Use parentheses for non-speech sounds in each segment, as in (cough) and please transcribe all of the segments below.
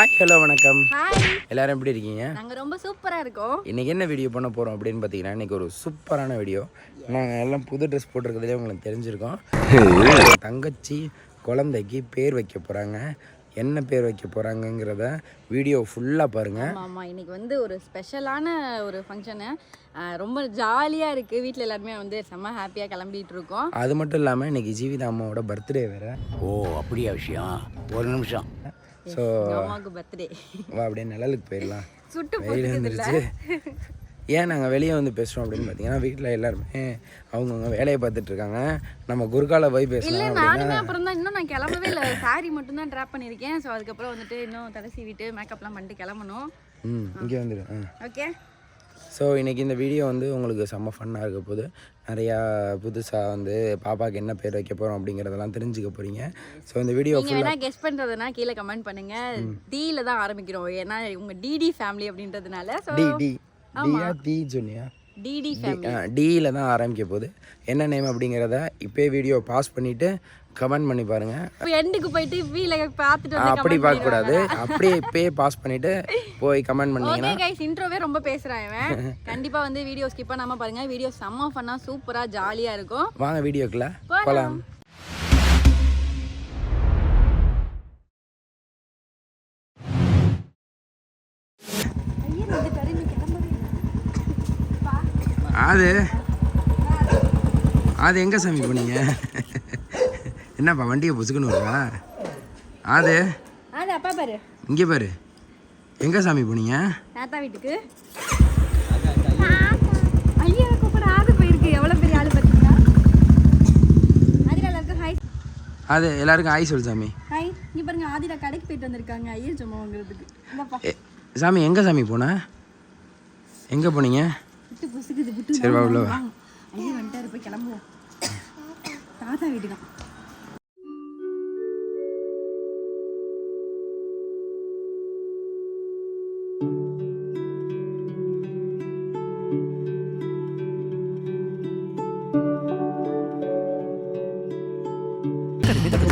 Hi hello வணக்கம். Hi எல்லாரும் எப்படி இருக்கீங்க? நாங்க ரொம்ப சூப்பரா இருக்கோம். இன்றைக்கி என்ன வீடியோ பண்ண போகிறோம் அப்படின்னு பார்த்தீங்கன்னா இன்றைக்கி ஒரு சூப்பரான வீடியோ நாங்கள் எல்லாம் புது ட்ரெஸ் போட்டிருக்கிறதே உங்களுக்கு தெரிஞ்சிருக்கோம். (laughs) தங்கச்சி குழந்தைக்கு பேர் வைக்க போகிறாங்க என்ன பேர் வைக்க போகிறாங்கங்கிறத வீடியோ ஃபுல்லாக பாருங்கள் ஆமா ஆமா. இன்னைக்கு வந்து ஒரு ஸ்பெஷலான ஒரு ஃபங்க்ஷனு ரொம்ப ஜாலியா இருக்கு. வீட்ல எல்லாருமே வந்து செம்ம ஹாப்பியா கிளம்பிட்டு இருக்கோம். அது மட்டும் இல்லாமல் இன்றைக்கி ஜீவிதா அம்மாவோட பர்த்டே வேறு. ஓ அப்படியா விஷயம்? ஒரு நிமிஷம். ஸோ அப்படியே நிழலுக்கு போயிடலாம். சுட்டு வெயில் வந்துருச்சு. ஏன் நாங்கள் வெளியே வந்து பேசுகிறோம் அப்படின்னு பார்த்தீங்கன்னா வீட்டில் எல்லாருமே அவங்கவுங்க வேலையை பார்த்துட்டு இருக்காங்க. நம்ம குறுக்கால போய் பேசலாம் நானுமே அப்புறம் தான் இன்னும் நான் கிளம்பவே இல்லை. சாரி மட்டும் தான் ட்ராப் பண்ணியிருக்கேன். ஸோ அதுக்கப்புறம் வந்துட்டு இன்னும் தலை சீவிட்டு மேக்கப்லாம் பண்ணிட்டு கிளம்பணும். ம் இங்கே வந்துடு ஆ. ஓகே ஸோ இன்றைக்கி இந்த வீடியோ வந்து உங்களுக்கு செம்ம ஃபன்னாக இருக்க போது நிறையா புதுசாக வந்து பாப்பாவுக்கு என்ன பேர் வைக்க போகிறோம் அப்படிங்கிறதெல்லாம் தெரிஞ்சுக்க போகிறீங்க ஸோ இந்த வீடியோ நீங்க வேணா கெஸ் பண்றதுனா கீழே கமெண்ட் பண்ணுங்க. டீல தான் ஆரம்பிக்கிறோம். ஏன்னா உங்க டிடி ஃபேமிலி அப்படின்றதுனால டி டி டியா டி சொன்னியா டிடி டியில் தான் ஆரம்பிக்க போகுது. என்ன நேம் அப்படிங்கிறத இப்போயே வீடியோ பாஸ் பண்ணிவிட்டு கமெண்ட் பண்ணி பாருங்கள் இப்போ எண்டுக்கு போயிட்டு வீல பார்த்துட்டு அப்படி பார்க்கக்கூடாது அப்படியே இப்போயே பாஸ் பண்ணிவிட்டு போய் கமெண்ட் (laughs) பண்ணீங்கன்னா. கைஸ் இன்ட்ரோவே ரொம்ப பேசுறான் இவன். (laughs) கண்டிப்பா வந்து வீடியோ ஸ்கிப் பண்ணாம பாருங்க. வீடியோ செம்ம ஃபன்னா சூப்பரா ஜாலியா இருக்கும். வாங்க வீடியோக்குள்ள போலாம். அது அது எங்கே சாமி போனீங்க? என்னப்பா வண்டியை பொசுக்குன்னு வருவா? அது அப்பா பாரு. இங்கே பாரு. எங்கே சாமி போனீங்க? தாத்தா வீட்டுக்கு. ஐயா கூப்பிட ஆது போயிருக்கு. எவ்வளவு பெரிய ஆளு பாத்தீங்களா? ஆதிரா எல்லாருக்கும் ஹாய் அது எல்லாருக்கும் ஆய் சொல்லு சாமி. ஹாய் இங்க பாருங்க ஆதிரா கடைக்கு போயிட்டு வந்திருக்காங்க. ஐயர் சும்மா வாங்குறதுக்கு சாமி எங்கே சாமி போன? எங்கே போனீங்க? விட்டு பொசுக்குது விட்டு சரி வா உள்ள ஐயோ வந்துட்டாரு போய் கிளம்புவோம். தாத்தா வீடு தான்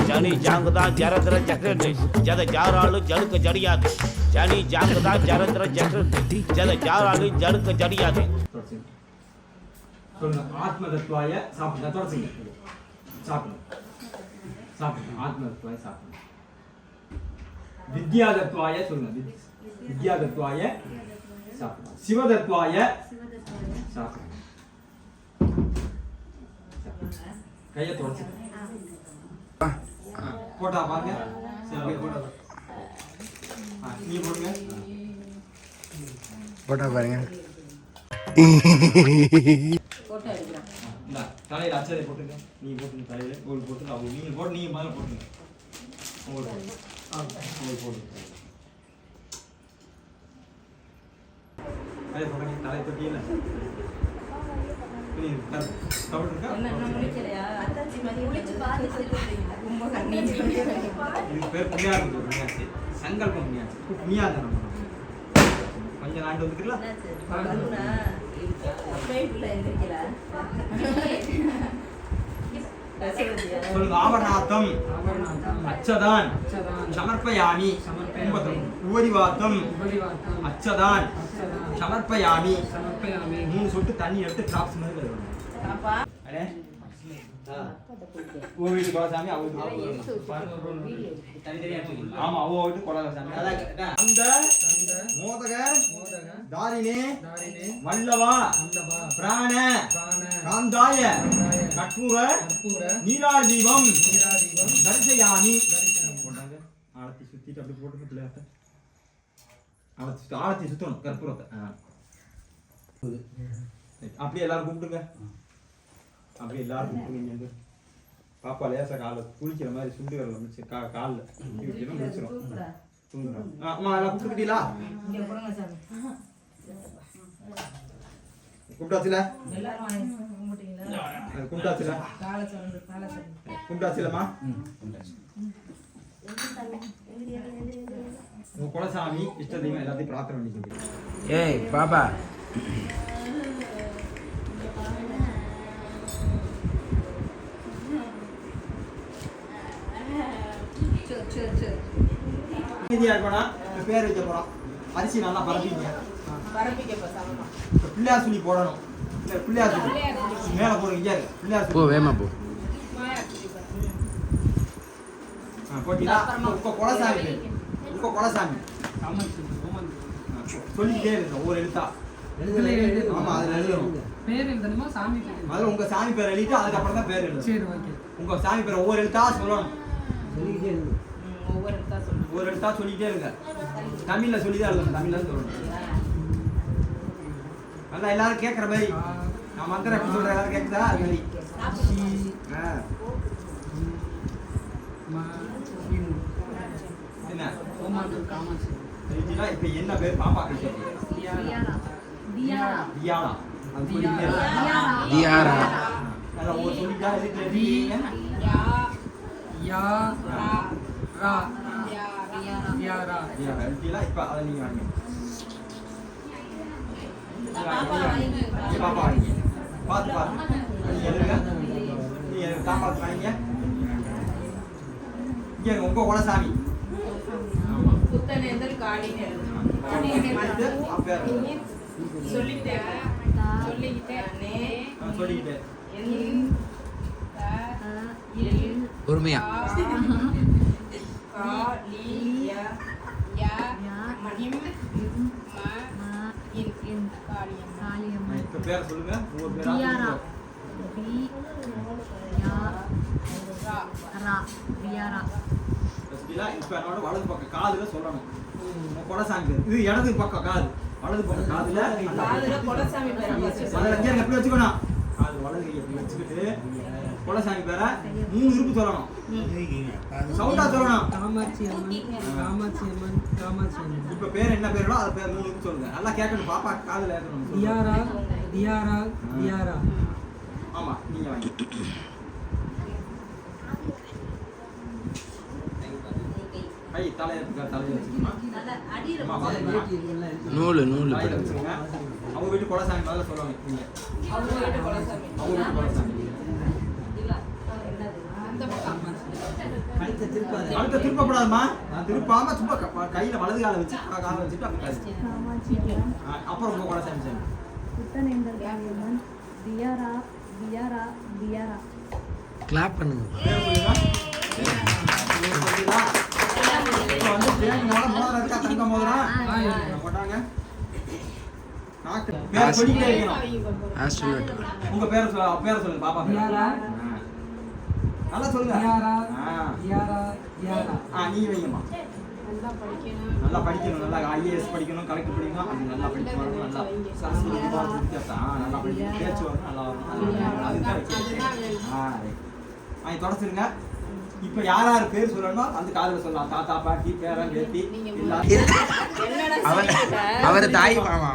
ஜனி ஜாங்குதா ஜரதர ஜக்ரண்டு ஜத ஜாராலு ஜடுக்க ஜடியாது ஜனி ஜாங்குதா ஜரதர ஜக்ரண்டு ஜத ஜாராலு ஜடுக்க ஜடியாது சொல்லுங்க. ஆத்ம தத்துவாய சாப்பிடுங்க. தொடச்சுங்க. சாப்பிடுங்க. சாப்பிடுங்க. ஆத்ம தத்துவாய சாப்பிடுங்க. வித்யா தத்துவாய சொல்லுங்க. வித்- வித்யா தத்துவாய சாப்பிடுங்க. சிவ தத்துவாய சாப்பிடுங்க. கையை தொடச்சுங்க ஆ, போட்டா பாருங்க. சரி, அப்படியே போட்டா பாருங்க. ஆ, நீ போடுங்க. போட்டா பாருங்க. இந்தா, (laughs) அச்சதை போட்டுங்க நீ போட்டுங்க தலையில ஒரு போட்டு அவங்க நீங்க போட்டு நீங்க மேல போட்டுங்க. உங்களுக்கு உங்களுக்கு தலையை தலையை தொட்டியில. சங்கல்பம் கொஞ்சம் நாண்டு வந்துக்கலாம் ஆவரணாத்தம் அச்சதான். சமர்ப்பயாமி. உபரிவாத்தம் அச்சதான். சமர்ப்பயாமி. மூணு சொட்டு தண்ணி எடுத்து டிராப்ஸ் மாதிரி வருவாங்க உன் வீட்டு குலசாமி அவ வீட்டு குலசாமி. ஆமா அவ வீட்டு குலசாமி அந்த மோதக தாரிணி வல்லவா பிராண காந்தாய கற்பூர நீராள் தீபம் தரிசயாமி போட்டாங்க. ஆழத்தி சுத்திட்டு அப்படி போட்டு ஆழத்தி ஆழத்தி சுத்தணும் கற்பூரத்தை. அப்படியே எல்லாரும் கும்பிடுங்க அப்படியே இங்க இருந்து. பாப்பா லேசா கால குளிக்கிற மாதிரி சுண்டு வரல முடிச்சு கா காலில். முடிச்சிடும் தூங்குறோம் ஆமா எல்லாம் கூப்பிட்டுக்கிட்டீங்களா கூப்பிட்டாச்சுல? கும்பிட்டாச்சுல கும்பிட்டாச்சுலம்மா உங்க குலசாமி இஷ்ட தெய்வம் எல்லாத்தையும் பிரார்த்தனை பண்ணிக்கிட்டு ஏய் பாப்பா. அமைதியா இருக்கணும் இப்ப பேர் வைக்க போறோம். அரிசி நல்லா பரப்பிங்க. இப்ப பிள்ளையார் சொல்லி போடணும். இல்ல, பிள்ளையார் சொல்லி மேல போடுங்க இங்க இருக்கு. பிள்ளையார் போ வேமா போ. ஆ, போட்டீங்களா இப்ப இப்ப குலசாமி. இப்ப குலசாமி. சொல்லிக்கிட்டே இருங்க ஒவ்வொரு எழுத்தா. ஆமா அதுல எழுதணும். பேர் எழுதணுமா? சாமி பேர் எழுதணுமா? முதல்ல உங்க சாமி பேர் எழுதிட்டு அதுக்கப்புறம் தான் பேர் எழுதணும். சரி ஓகே. உங்க சாமி பேர் ஒவ்வொரு எழுத்தா சொல்லணும். ஒவ்வொரு எழுத்தா சொல்லிட்டே இருங்க. தமிழ்ல சொல்லி தான் எழுதணும். தமிழ்ல தான் சொல்லணும். நல்லா எல்லாரும் கேட்குற மாதிரி. நான் மந்திரம் எப்படி சொல்றேன்? எல்லாரும் கேட்குதா அது மாதிரி. ஆ, மா இன் என்ன இப்ப என்ன பேர்? பாப்பா கிட்ட தியானா. அது சொல்லிட்டே. யா ரா. எழுதிட்டீங்களா? இப்ப அதை நீங்க வாங்க பாப்பா வாங்க பார்த்து பார்த்து எழுதுங்க. தாப்பாத்து இங்க எழுதணும். அடுத்து அப்பேர் சொல்லிட்டேன் சொல்லிக்கிட்டேன் அண்ணே ஆ, சொல்லிக்கிட்டேன் என் க இல் பொறுமையா கா லி ய ய மணிம் ம இன் காளியம் இப்ப என்னோட வலது பக்கம் காதுல. சொல்லணும் பேர் இது இடது பக்கம் காது வலது பக்கம் காதுல இருங்க, எப்படி வச்சுக்கணும். காது வலது கையை இப்படி வச்சுக்கிட்டு. குலசாமி பேரை மூணு இருப்பு சொல்லணும். சவுண்டா சொல்லணும். காமாட்சி அம்மன் காமாட்சி அம்மன் காமாட்சி அம்மன். இப்ப பேர் என்ன பேரோ அது பேர் மூணு இருப்பு சொல்லுங்க. நல்லா கேட்கணும் பாப்பா காதுல ஏற்கணும் தியாரா தியாரா தியாரா. ஆமா நீங்க வாங்க. கை தலையை தலையை வச்சுக்கணும். நூலு நூலு. அவங்க வீட்டு குலசாமி முதல்ல சொல்லுவாங்க. நீங்க. அவங்க வீட்டு குலசாமி. அவங்க வீட்டு குலசாமி. திருப்பக்கூடாதுமா நான் திருப்பாம சும்மா கையில வலது காலை வச்சு காலை வச்சுட்டு அப்புறம் உங்க குலசாமி சாமி புத்தனேந்தல் காளியம்மன் தியாரா தியாரா தியாரா. கிளாப் பண்ணுங்க. தங்க மோதிரம்? போட்டாங்க. பேர் உங்க பேரை பேரை சொல்லுங்க பாப்பா பேரை. நல்லா சொல்லுங்க. தியாரா ஆ. தியாரா தியாரா ஆ நீ வைங்கம்மா. நல்லா படிக்கணும். நல்லா படிக்கணும் நல்லா ஐஏஎஸ் படிக்கணும் கலெக்டர் படிக்கணும் அது நல்லா படிச்சு வரணும் நல்லா சரஸ்வதி நல்லா படிக்கணும் பேச்சு வரணும் நல்லா அதுதான் வைக்கணும். ஆ தொடச்சிருங்க. இப்போ யார் யார் பேர் சொல்லணுமோ அந்த காதுல சொல்லலாம். தாத்தா பாட்டி பேரன் பேத்தி எல்லாரும். அவர் அவர் தாய் மாமா.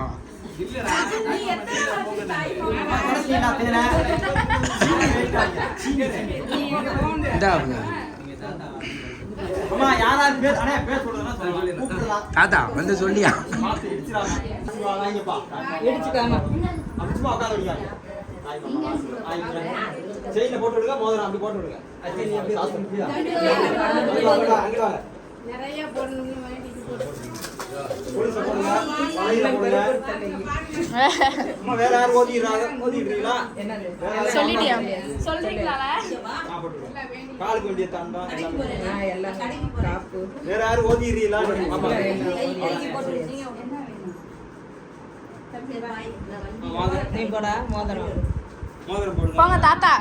அம்மா தாத்தா வந்து சொல்லியா? செயின்ல போட்டு விடுங்க மோதிரம் அப்படி போட்டு விடுங்க நிறைய போடணும்னு சொல்லிட்டியா? விடுங்க. காலுக்கு வேண்டிய தண்டம் வேற யாரும் ஓதிடுறீங்களா? போங்க தாத்தா.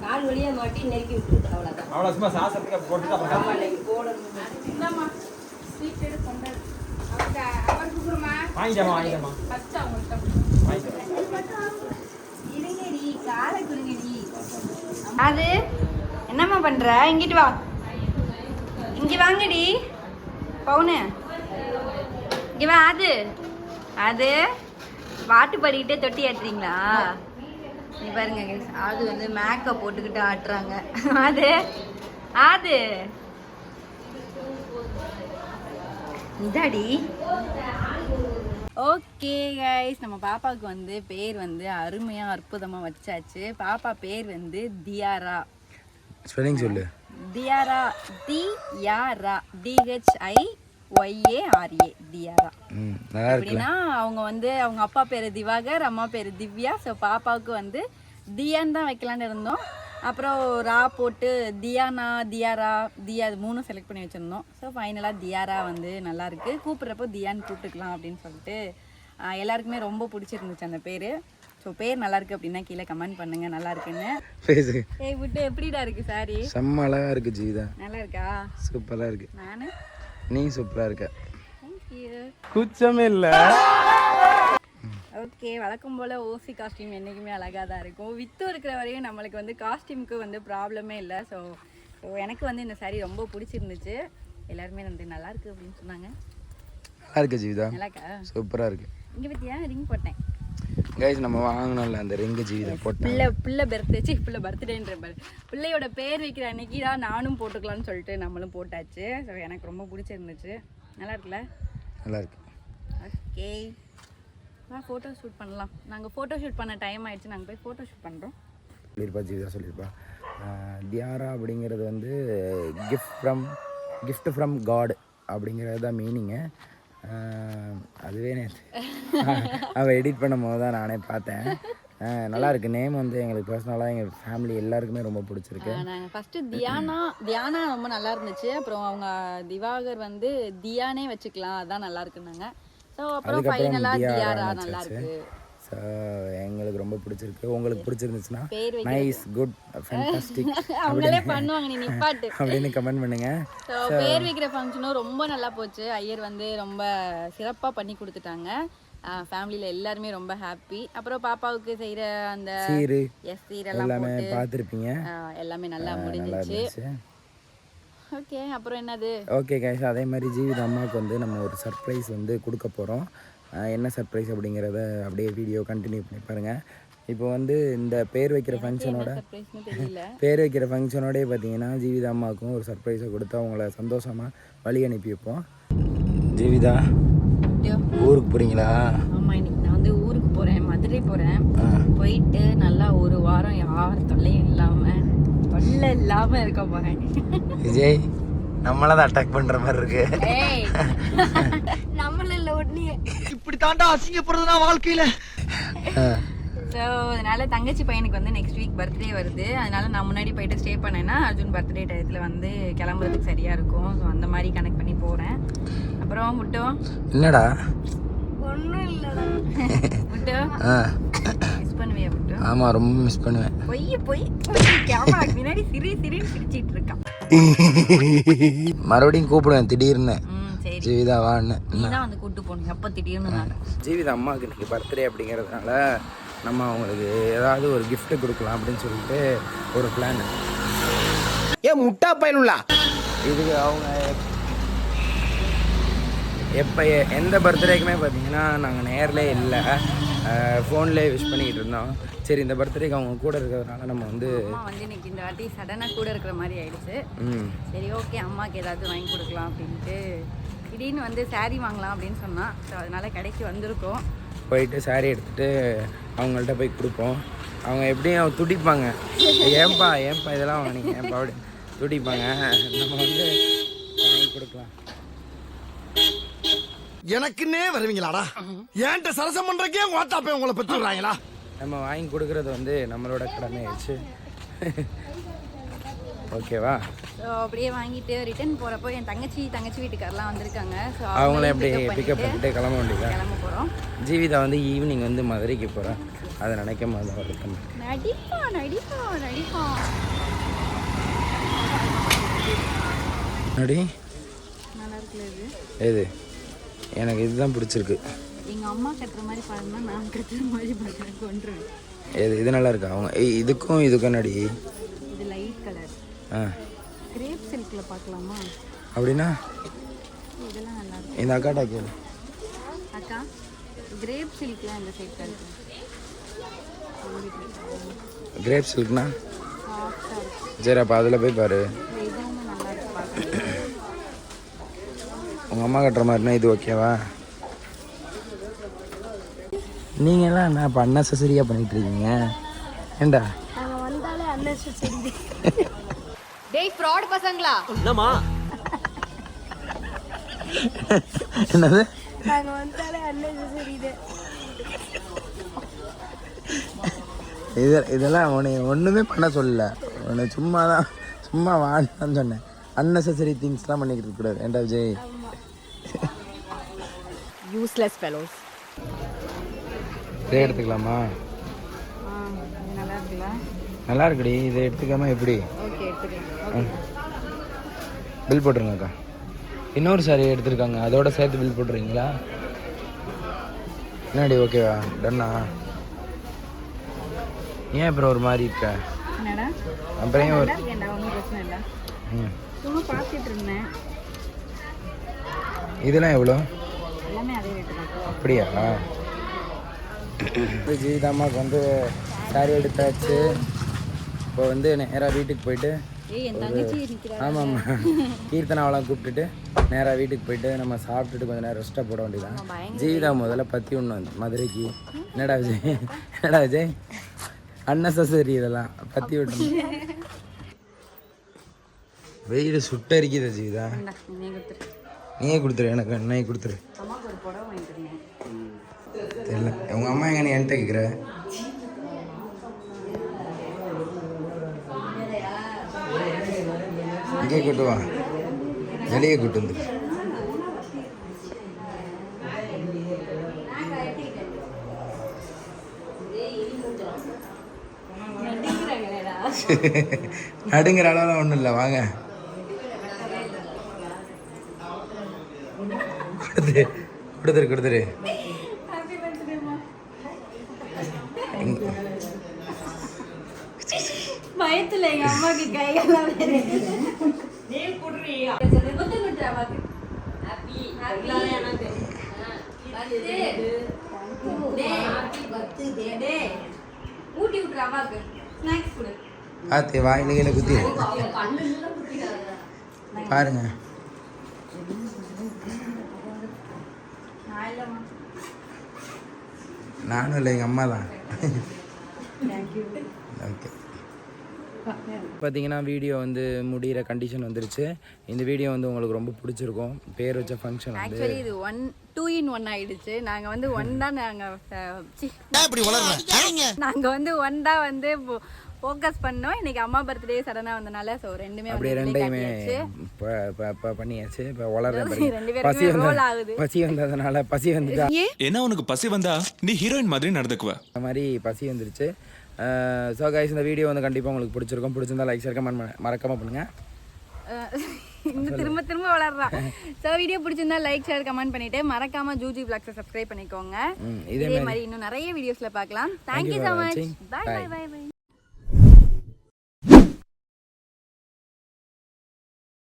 கால் வழியா மாட்டி நெருக்கி விட்டு அவ்வளோதான் அவ்வளோ சும்மா சாசத்துக்கு போட்டுட்டு அப்புறம் இந்தாம்மா ஸ்வீட் எடுத்து கொண்டாடு அவங்க அவர் காலை குறுங்கடி அது? என்னம்மா பண்ற? இங்கிட்டு வா. இங்க வாங்கடி. பவுனு. இங்க வா அது. அது? பாட்டு பாடிக்கிட்டே தொட்டி ஏத்துறீங்களா நீ பாருங்க ஆது வந்து மேக்கப் போட்டுக்கிட்டு ஆட்டுறாங்க. அது? ஆது? இதாடி. ஓகே கைஸ் நம்ம பாப்பாவுக்கு வந்து பேர் வந்து அருமையாக அற்புதமாக வச்சாச்சு. பாப்பா பேர் வந்து தியாரா. ஸ்பெல்லிங் சொல்லு. தியாரா. டி யாரா T H I Y A R A Thiyara. எப்படின்னா அவங்க வந்து அவங்க அப்பா பேர் திவாகர் அம்மா பேர் திவ்யா. ஸோ பாப்பாவுக்கு வந்து தியான் தான் வைக்கலான்னு இருந்தோம். அப்புறம் ரா போட்டு தியானா தியாரா தியா இது மூணும் செலக்ட் பண்ணி வச்சுருந்தோம். ஸோ ஃபைனலாக தியாரா வந்து நல்லா இருக்கு. கூப்பிட்றப்போ தியான் கூப்பிட்டுக்கலாம் அப்படின்னு சொல்லிட்டு எல்லாருக்குமே ரொம்ப பிடிச்சிருந்துச்சு அந்த பேர். ஸோ பேர் நல்லா இருக்கு அப்படின்னா கீழே கமெண்ட் பண்ணுங்க நல்லா இருக்குன்னு. ஏய் விட்டு எப்படிடா இருக்கு சாரி செம்ம அழகா இருக்கு ஜீவிதா நல்லா இருக்கா? சூப்பராக இருக்கு. நானு? நீ சூப்பராக இருக்க. குச்சமே இல்லை. ஓகே வழக்கம் போல் ஓசி காஸ்டியூம் என்றைக்குமே அழகாக தான் இருக்கும். வித்து இருக்கிற வரையும் நம்மளுக்கு வந்து காஸ்டியூமுக்கு வந்து ப்ராப்ளமே இல்லை. ஸோ எனக்கு வந்து இந்த saree ரொம்ப பிடிச்சிருந்துச்சு. எல்லாருமே வந்து நல்லா இருக்கு அப்படின்னு சொன்னாங்க. நல்லா இருக்கு ஜீவிதா. சூப்பராக இருக்கு? இங்கே பற்றியா ரிங் போட்டேன். கைஸ் நம்ம வாங்கினோம்ல அந்த ரிங்கு ஜீவிதா போட்டேன். பிள்ளை பிள்ளை பர்த்டே சி பிள்ளை பர்த்டேன்ற பாரு பிள்ளையோட பேர் வைக்கிற அன்னைக்கு தான் நானும் போட்டுக்கலாம்னு சொல்லிட்டு நம்மளும் போட்டாச்சு. ஸோ எனக்கு ரொம்ப பிடிச்சிருந்துச்சு. நல்லா இருக்குல்ல? நல்லா இருக்கு. ஓகே வா ஃபோட்டோ ஷூட் பண்ணலாம். நாங்கள் ஃபோட்டோ ஷூட் பண்ண டைம் ஆயிடுச்சு. நாங்கள் போய் ஃபோட்டோ ஷூட் பண்ணுறோம் சொல்லியிருப்பா ஜீவிதா சொல்லியிருப்பா. தியாரா அப்படிங்கிறது வந்து gift from gift from God அப்படிங்கிறது தான் மீனிங்கு அதுவே நேற்று அவள் எடிட் பண்ணும் போது தான் நானே பார்த்தேன். நல்லா இருக்கு. நேம் வந்து எங்களுக்கு பர்சனலாக எங்கள் ஃபேமிலி எல்லாருக்குமே ரொம்ப பிடிச்சிருக்கு. நாங்கள் ஃபஸ்ட்டு தியானா தியானா ரொம்ப நல்லா இருந்துச்சு. அப்புறம் அவங்க திவாகர் வந்து தியானே வச்சுக்கலாம். அதான் நல்லா இருக்குன்னாங்க. ஸோ அப்புறம் ஃபைனலாக தியாரா நல்லா. இருக்கு. ஸோ எங்களுக்கு ரொம்ப பிடிச்சிருக்கு. உங்களுக்கு பிடிச்சிருந்துச்சுன்னா நைஸ் குட் ஃபேண்டாஸ்டிக் அவங்களே (laughs) பண்ணுவாங்க நீ நிப்பாட்டு. அப்படின்னு கமெண்ட் பண்ணுங்க. ஸோ பேர் வைக்கிற ஃபங்க்ஷனும் ரொம்ப நல்லா போச்சு. ஐயர் வந்து ரொம்ப சிறப்பாக பண்ணி கொடுத்துட்டாங்க. ஃபேமிலியில் எல்லாருமே ரொம்ப ஹாப்பி அப்புறம் பாப்பாவுக்கு செய்கிற அந்த சீரு. எஸ் சீரெல்லாம் எல்லாமே பார்த்துருப்பீங்க. எல்லாமே நல்லா முடிஞ்சிச்சு. ஓகே அப்புறம் என்னது? ஓகே கைஸ் அதே மாதிரி ஜீவித அம்மாவுக்கு வந்து நம்ம ஒரு சர்ப்ரைஸ் வந்து கொடுக்க போகிறோம் என்ன சர்ப்ரைஸ் அப்படிங்கிறத அப்படியே வீடியோ கண்டினியூ பண்ணி பாருங்கள் இப்போ வந்து இந்த பேர் வைக்கிற ஃபங்க்ஷனோட (laughs) பேர் வைக்கிற ஃபங்க்ஷனோடய பார்த்தீங்கன்னா ஜீவிதா அம்மாவுக்கும் ஒரு சர்ப்ரைஸை கொடுத்து அவங்கள சந்தோஷமாக வழி அனுப்பி வைப்போம். ஜீவிதா ஊருக்கு போகிறீங்களா ஆமா இன்னைக்கு நான் வந்து ஊருக்கு போறேன் மதுரை போறேன். போயிட்டு நல்லா ஒரு வாரம் யார் தொல்லையும் இல்லாம தொல்லை இல்லாம இருக்க போறேன். விஜய் நம்மளை தான் அட்டாக் பண்ணுற மாதிரி இருக்கு. ஏய். (laughs) நம்மள இல்ல ஒண்ணே. இப்படி தாண்டா அசிங்கப்படுறதுனா வாழ்க்கையில ஸோ அதனால தங்கச்சி பையனுக்கு வந்து நெக்ஸ்ட் வீக் பர்த்டே வருது. அதனால நான் முன்னாடி போயிட்டு ஸ்டே பண்ணேன்னா அர்ஜுன் பர்த்டே டயத்தில் வந்து கிளம்புறதுக்கு சரியா இருக்கும். ஸோ அந்த மாதிரி கனெக்ட் பண்ணி போறேன். அப்புறம் முட்டும் என்னடா? ஒன்றும் இல்லைடா. (laughs) முட்டு. ஆ மிஸ் பண்ணுவியா முட்டு ஆமாம் ரொம்ப மிஸ் பண்ணுவேன். பொய் பொய் கேமராக்கு முன்னாடி சிரி சிரின்னு சிரிச்சிட்டு இருக்கான். மறுபடியும் கூப்பிடுவேன் திடீர்னு. ஜீவிதா வான்னு நீ தான் வந்து கூட்டு போகணும். எப்போ திடீர்னு நான்? ஜீவிதா அம்மாவுக்கு இன்னைக்கு பர்த்டே அப்படிங்கிறதுனால நம்ம அவங்களுக்கு ஏதாவது ஒரு gift கொடுக்கலாம் அப்படின்னு சொல்லிட்டு ஒரு பிளான் ஏ முட்டா பயனுள்ளா? இதுக்கு அவங்க எப்போ எந்த பர்த்டேக்குமே பார்த்தீங்கன்னா நாங்கள் நேர்லேயே இல்லை. ஃபோன்லேயே விஷ் பண்ணிக்கிட்டு இருந்தோம். சரி இந்த பர்த்டேக்கு அவங்க கூட இருக்கிறதுனால நம்ம வந்து அம்மா வந்து இன்னைக்கு இந்த வாட்டி சடனாக கூட இருக்கிற மாதிரி ஆயிடுச்சு. ம். சரி ஓகே அம்மாக்கு ஏதாவது வாங்கி கொடுக்கலாம் அப்படின்ட்டு திடீர்னு வந்து saree வாங்கலாம் அப்படின்னு சொன்னான் ஸோ அதனால கடைக்கு வந்திருக்கோம். போயிட்டு saree எடுத்துட்டு அவங்கள்ட்ட போய் கொடுப்போம். அவங்க எப்படியும் துடிப்பாங்க. ஏன்பா ஏன்பா இதெல்லாம் வாங்கினீங்க? ஏன்பா அப்படி துடிப்பாங்க. நம்ம வந்து வாங்கி கொடுக்கலாம். எனக்குன்னே வருவீங்களாடா? ஏன்ட்ட சரசம் பண்றக்கே ஓட்டாப்பே உங்களை பெற்றுறாங்களா நம்ம வாங்கி கொடுக்கறது வந்து நம்மளோட கடமை ஆயிடுச்சு ஓகேவா ஸோ அப்படியே வாங்கிட்டு ரிட்டர்ன் போகிறப்போ என் தங்கச்சி தங்கச்சி வீட்டுக்காரெலாம் வந்திருக்காங்க. ஸோ அவங்கள எப்படி பிக்கப் பண்ணிட்டு கிளம்ப வேண்டியதா கிளம்ப போகிறோம் ஜீவிதா வந்து ஈவினிங் வந்து மதுரைக்கு போகிறேன் அதை நினைக்கும் போது வருத்தம் நடிப்பா நடிப்பா நடிப்பா. நடி நல்லா இருக்குல்ல இது? எது? எனக்கு இதுதான் பிடிச்சிருக்கு. எங்கள் அம்மா கட்டுற மாதிரி பாருங்கன்னா நான் கட்டுற மாதிரி பார்க்குறேன் கொண்டுருவேன் எது இது நல்லா இருக்கா? அவங்க இதுக்கும் இதுக்கும் நடி இது லைட் கலர் ஆ. கிரேப் சில்கில் பார்க்கலாமா அப்படின்னா? இதெல்லாம் நல்லா இருக்கு இந்த அக்காட்டா கேளு. அக்கா கிரேப் சில்க்லாம் இந்த சைட் இருக்கு? கிரேப் சில்க்னா சரி அப்போ அதில் போய் பாரு. உங்கள் அம்மா கட்டுற மாதிரினா இது ஓகேவா நீங்களாம் என்ன இப்போ அன்னெசரியாக பண்ணிட்டு இருக்கீங்க? ஏண்டா? (laughs) டேய் ஃப்ராட் பசங்களா? என்னம்மா? என்னது? நாங்கள் வந்தாலே அன்னெசரி இது. இது இதெல்லாம் உன்னை ஒன்றுமே பண்ண சொல்லல. உன்னை சும்மா தான் சும்மா வான்னு சொன்னேன். அன்னெசரி திங்ஸ்லாம் பண்ணிக்கிட்டு இருக்கக்கூடாது. ஏண்டா விஜய்? யூஸ்லெஸ் ஃபெலோஸ் இதே எடுத்துக்கலாமா? நல்லா இருக்குடி. இதை எடுத்துக்காம எப்படி? பில் போட்டுருங்கக்கா. இன்னொரு சாரி எடுத்திருக்காங்க. அதோட சேர்த்து பில் போட்டுறீங்களா என்னடி ஓகேவா டன்னா ஏன் அப்புறம் ஒரு மாதிரி இருக்க? அப்புறம் ஒரு இதெல்லாம் எவ்வளோ? அப்படியா? ஜீவிதாம்மாவுக்கு வந்து சாரி எடுத்தாச்சு. இப்போ வந்து நேராக வீட்டுக்கு போயிட்டு ஆமாம் கீர்த்தனாவெல்லாம் கூப்பிட்டுட்டு நேராக வீட்டுக்கு போயிட்டு நம்ம சாப்பிட்டுட்டு கொஞ்ச நேரம் ரெஸ்ட்டாக போட வேண்டியதான் ஜீவிதா முதல்ல பற்றி ஒன்று வந்து மதுரைக்கு. என்னடா விஜய்? என்னடா விஜய்? அன்னசரி இதெல்லாம் பற்றி விட்டு வெயில் சுட்டரிக்குது ஜீவிதா நீயே கொடுத்துரு எனக்கு என்னையே கொடுத்துரு. தெரியல. உங்கள் அம்மா எங்கன்னு என்கிட்ட கேட்குற இங்கே கூட்டு வா. வெளியே கூட்டு வந்து நடுங்கிற அளவுலாம் ஒன்றும் இல்லை வாங்க. கொடுத்துரு கொடுத்துரு கொடுத்துரு. பயத்துல எங்க அம்மாக்கு கையெல்லாம் ஊட்டி விட்டுரு அம்மாக்கு. ஸ்நாக்ஸ் கொடு. ஆத்தி வாயில கீழே குத்தி? பாருங்க நான் இல்லைம்மா நானும் இல்லை எங்கள் அம்மா தான். ஓகே பார்த்தீங்கன்னா வீடியோ வந்து முடிகிற கண்டிஷன் வந்துருச்சு. இந்த வீடியோ வந்து உங்களுக்கு ரொம்ப பிடிச்சிருக்கும். பேர் வச்ச ஃபங்க்ஷன் ஆக்சுவலி இது ஒன் டூ இன் ஒன் ஆயிடுச்சு. நாங்க வந்து ஒன் தான் நாங்க அஹ், சி, இப்படி வளர்ற? நாங்க வந்து ஒன் தான் வந்து ஃபோக்கஸ் பண்ணோம். இன்னைக்கு அம்மா பர்த்டே சடனா வந்தனால ஸோ ரெண்டுமே அப்படியே ரெண்டையுமே பண்ணியாச்சு. இப்போ வளர்றேன் (laughs) பாருங்க. ரெண்டு roll வந்த ஆகுது. பசி வந்ததுனால பசி வந்துட்டா. ஏன்னா உனக்கு பசி வந்தா? நீ ஹீரோயின் மாதிரி நடந்துக்குவ. அந்த மாதிரி பசி வந்துருச்சு. ஸோ கைஸ் இந்த வீடியோ வந்து கண்டிப்பாக உங்களுக்கு பிடிச்சிருக்கும். பிடிச்சிருந்தா லைக் ஷேர் கமெண்ட் மறக்காமல் பண்ணுங்கள் அஹ், இன்னும் திரும்ப திரும்ப வளர்றான் ஸோ வீடியோ பிடிச்சிருந்தா லைக் ஷேர் கமெண்ட் பண்ணிட்டு மறக்காம ஜூஜி பிளாக்ஸை சப்ஸ்கிரைப் பண்ணிக்கோங்க. இதே மாதிரி. இன்னும் நிறைய வீடியோஸ்ல பார்க்கலாம். Thank you so much watching. Bye Bye. Bye bye bye